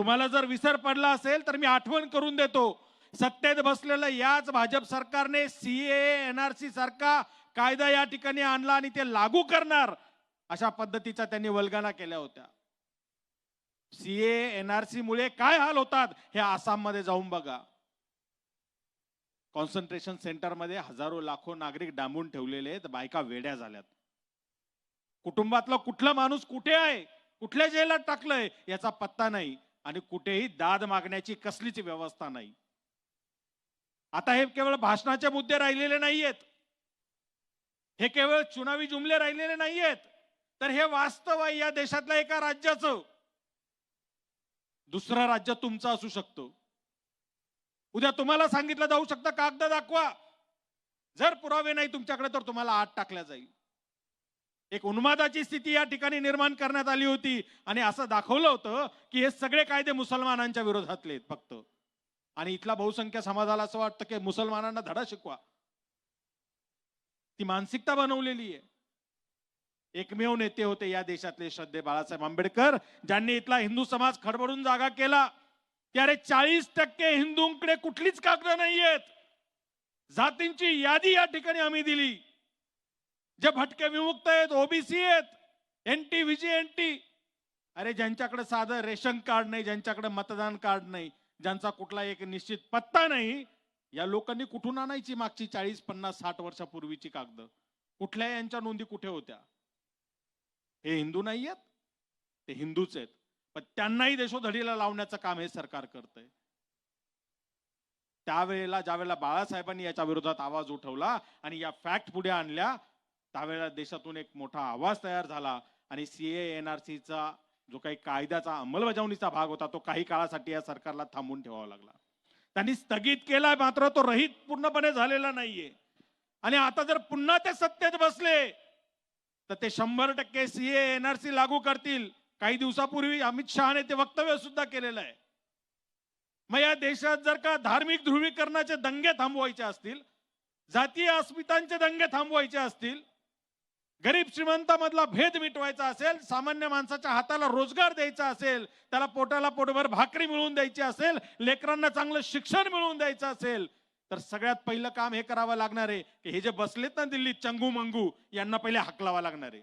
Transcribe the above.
तुम्हाला जर विसर पडला असेल तर मी आठवण करून देतो. सत्तेत बसलेलं याच भाजप सरकारने सीए एनआरसी सारखा कायदा या ठिकाणी आणला आणि ते लागू करणार अशा पद्धतीचा त्यांनी वल्गना केल्या होत्या. सीए एनआरसी मुळे काय हाल होतात हे आसाममध्ये जाऊन बघा. कॉन्सन्ट्रेशन सेंटरमध्ये हजारो लाखो नागरिक डांबून ठेवलेले आहेत बायका वेड्या झाल्यात. कुटुंबातला कुठला माणूस कुठे आहे? कुठल्या जेलात टाकलंय? याचा पत्ता नाही. आणि कुठेही दाद मागण्याची कसलीच व्यवस्था नाही. आता हे केवळ भाषणाचे मुद्दे राहिलेले नाहीयेत. हे केवळ चुनावी जुमले राहिलेले नाहीयेत. तर हे वास्तव आहे या देशातल्या एका राज्याचं. दुसरं राज्य तुमचं असू शकतं. उद्या तुम्हाला सांगितलं जाऊ शकतं कागद दाखवा. जर पुरावे नाही तुमच्याकडे तर तुम्हाला आत टाकल्या जाईल. एक उन्मादाची स्थिती या ठिकाणी निर्माण करण्यात आली होती. आणि असं दाखवलं होतं की हे सगळे कायदे मुसलमानांच्या विरोधातले आहेत फक्त. आणि इथला बहुसंख्य समाजाला असं वाटतं की मुसलमानांना धडा शिकवा. ती मानसिकता बनवलेली आहे. एकमेव नेते होते या देशातले श्रद्धे बाळासाहेब आंबेडकर ज्यांनी इथला हिंदू समाज खडबडून जागा केला. त्यारे चाळीस टक्के हिंदूंकडे कुठलीच कागद नाहीयेत. जातींची यादी या ठिकाणी आम्ही दिली. जे भटके विमुक्त आहेत ओबीसी आहेत एनटी व्हीजी एनटी अरे ज्यांच्याकडे साधं रेशन कार्ड नाही ज्यांच्याकडे मतदान कार्ड नाही ज्यांचा कुठला एक निश्चित पत्ता नाही या लोकांनी कुठून आणायची मागची चाळीस पन्नास साठ वर्षापूर्वीची कागद? कुठल्या यांच्या नोंदी कुठे होत्या? हे हिंदू नाही आहेत ते हिंदूच आहेत. पण त्यांनाही देशोधडीला लावण्याचं काम हे सरकार करतंय. त्यावेळेला ज्यावेळेला बाळासाहेबांनी याच्या विरोधात आवाज उठवला आणि या फॅक्ट पुढे आणल्या त्यावेळेला देशातून एक मोठा आवाज तयार झाला आणि सीए एनआरसीचा जो काही कायद्याचा अंमलबजावणीचा भाग होता तो काही काळासाठी या सरकारला थांबून ठेवावा लागला. त्यांनी स्थगित केला मात्र तो रहित पूर्णपणे झालेला नाहीये. आणि आता जर पुन्हा ते सत्तेत बसले तर ते शंभर टक्के सीए एनआरसी लागू करतील. काही दिवसापूर्वी अमित शहाने ते वक्तव्य सुद्धा केलेलं आहे. मग या देशात जर का धार्मिक ध्रुवीकरणाचे दंगे थांबवायचे असतील जातीय अस्मितांचे दंगे थांबवायचे असतील गरीब श्रीमंतामधला भेद मिटवायचा असेल सामान्य माणसाच्या हाताला रोजगार द्यायचा असेल त्याला पोटाला पोटभर भाकरी मिळवून द्यायची असेल लेकरांना चांगलं शिक्षण मिळवून द्यायचं असेल तर सगळ्यात पहिलं काम हे करावं लागणार आहे की हे जे बसलेत ना दिल्लीत चंगू मंगू यांना पहिले हाकलावा लागणार आहे.